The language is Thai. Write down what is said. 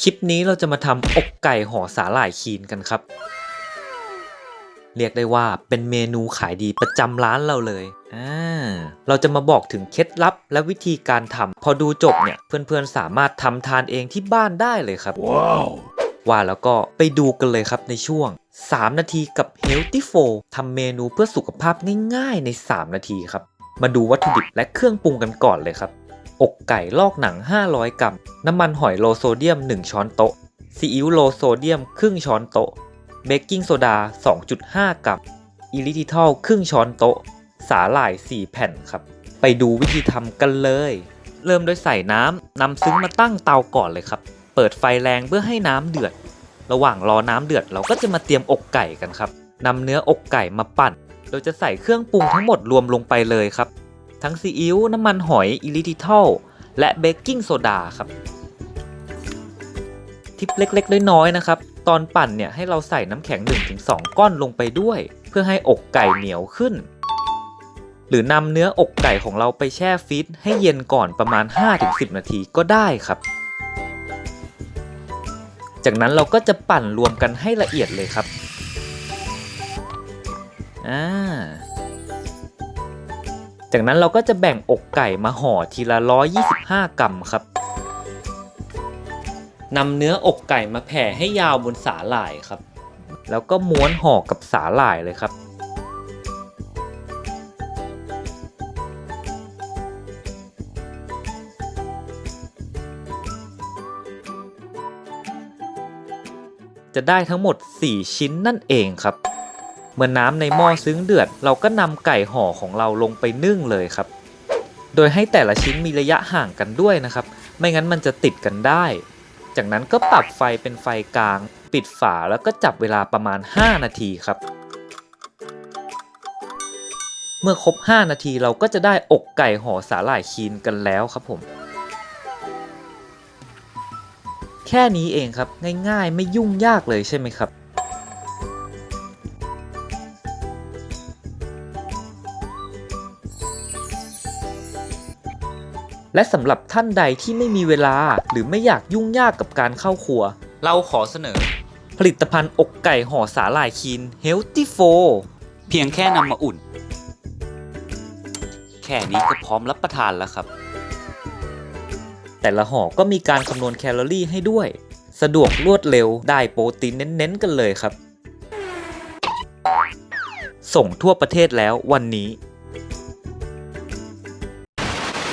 คลิปนี้เราจะมาทำอกไก่ห่อสาหร่ายคีนกันครับ เรียกได้ว่าเป็นเมนูขายดีประจำร้านเราเลยอ่าเราจะมาบอกถึงเคล็ดลับและวิธีการทำพอดูจบเนี่ยเพื่อนๆสามารถทำทานเองที่บ้านได้เลยครับ ว้าวว่าแล้วก็ไปดูกันเลยครับในช่วง 3 นาทีกับ Healthy f o ทำเมนูเพื่อสุขภาพง่ายๆใน 3 นาทีครับ มาดูวัตถุดิบและเครื่องปรุงกันก่อนเลยครับ อกไก่ลอกหนัง 500 กรัม น้ำมันหอยโลโซเดียม 1 ช้อนโต๊ะ ซีอิ๊วโลโซเดียมครึ่งช้อนโต๊ะ เบกกิ้งโซดา 2.5 กรัม อิลิทิทอลครึ่งช้อนโต๊ะ สาหร่าย 4 แผ่นครับ ไปดูวิธีทำกันเลย เริ่มโดยใส่น้ำนำซึ้งมาตั้งเตาก่อนเลยครับ เปิดไฟแรงเพื่อให้น้ำเดือด ระหว่างรอน้ำเดือดเราก็จะมาเตรียมอกไก่กันครับนำเนื้ออกไก่มาปั่นโดยจะใส่เครื่องปรุงทั้งหมดรวมลงไปเลยครับ ทั้งซีอิ๊วน้ำมันหอยอิลิทิทอลและเบกกิ้งโซดาครับ ทิปเล็กๆ น้อยๆนะครับ ตอนปั่นเนี่ยให้เราใส่น้ำแข็ง 1-2 ก้อนลงไปด้วย เพื่อให้อกไก่เหนียวขึ้น หรือนำเนื้ออกไก่ของเราไปแช่ฟรีซให้เย็นก่อนประมาณ 5-10 นาทีก็ได้ครับ จากนั้นเราก็จะปั่นรวมกันให้ละเอียดเลยครับ อ่า จากนั้นเราก็จะแบ่งอกไก่มาห่อทีละ 125 กรัมครับนำเนื้ออกไก่มาแผ่ให้ยาวบนสาหร่ายครับ แล้วก็ม้วนห่อกับสาหร่ายเลยครับ จะได้ทั้งหมด 4 ชิ้นนั่นเองครับ เมื่อน้ำในหม้อซึ้งเดือด เราก็นำไก่ห่อของเราลงไปนึ่งเลยครับ โดยให้แต่ละชิ้นมีระยะห่างกันด้วยนะครับ ไม่งั้นมันจะติดกันได้ จากนั้นก็ปรับไฟเป็นไฟกลาง ปิดฝาแล้วก็จับเวลาประมาณ 5 นาทีครับ เมื่อครบ 5 นาทีเราก็จะได้อกไก่ห่อสาหร่ายคีนกันแล้วครับผมแค่นี้เองครับง่ายๆ ไม่ยุ่งยากเลยใช่ไหมครับ และสำหรับท่านใดที่ไม่มีเวลาหรือไม่อยากยุ่งยากกับการเข้าครัว เราขอเสนอ ผลิตภัณฑ์อกไก่ห่อสาหร่ายคีน Healthy f o เพียงแค่นำมาอุ่น แค่นี้ก็พร้อมรับประทานแล้วครับ แต่ละห่อก็มีการคำนวณแคลอรี่ให้ด้วย สะดวกรวดเร็วได้โปรตีนเน้นๆกันเลยครับ ส่งทั่วประเทศแล้ววันนี้